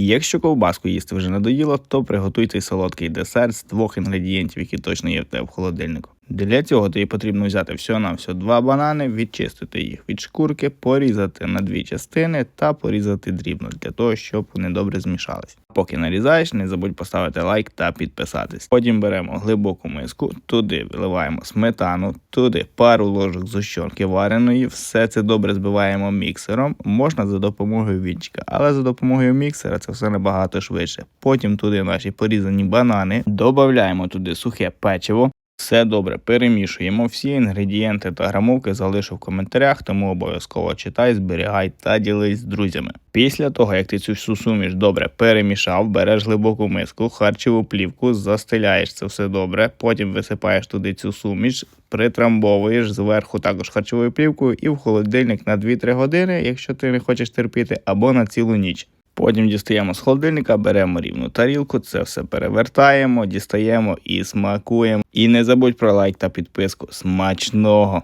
І якщо ковбаску їсти вже надоїло, то приготуйте солодкий десерт з двох інгредієнтів, які точно є в тебе в холодильнику. Для цього тобі потрібно взяти всього на всього два банани, відчистити їх від шкурки, порізати на дві частини та порізати дрібно для того, щоб вони добре змішались. Поки нарізаєш, не забудь поставити лайк та підписатись. Потім беремо глибоку миску, туди виливаємо сметану, туди пару ложок зущенки вареної, все це добре збиваємо міксером. Можна за допомогою вінчика, але за допомогою міксера це все набагато швидше. Потім туди наші порізані банани, додаємо туди сухе печиво. Все добре перемішуємо. Всі інгредієнти та грамовки залишу в коментарях, тому обов'язково читай, зберігай та ділись з друзями. Після того, як ти цю всю суміш добре перемішав, береш глибоку миску, харчову плівку, застеляєш це все добре, потім висипаєш туди цю суміш, притрамбовуєш зверху також харчовою плівкою і в холодильник на 2-3 години, якщо ти не хочеш терпіти, або на цілу ніч. Потім дістаємо з холодильника, беремо рівну тарілку, це все перевертаємо, дістаємо і смакуємо. І не забудь про лайк та підписку. Смачного!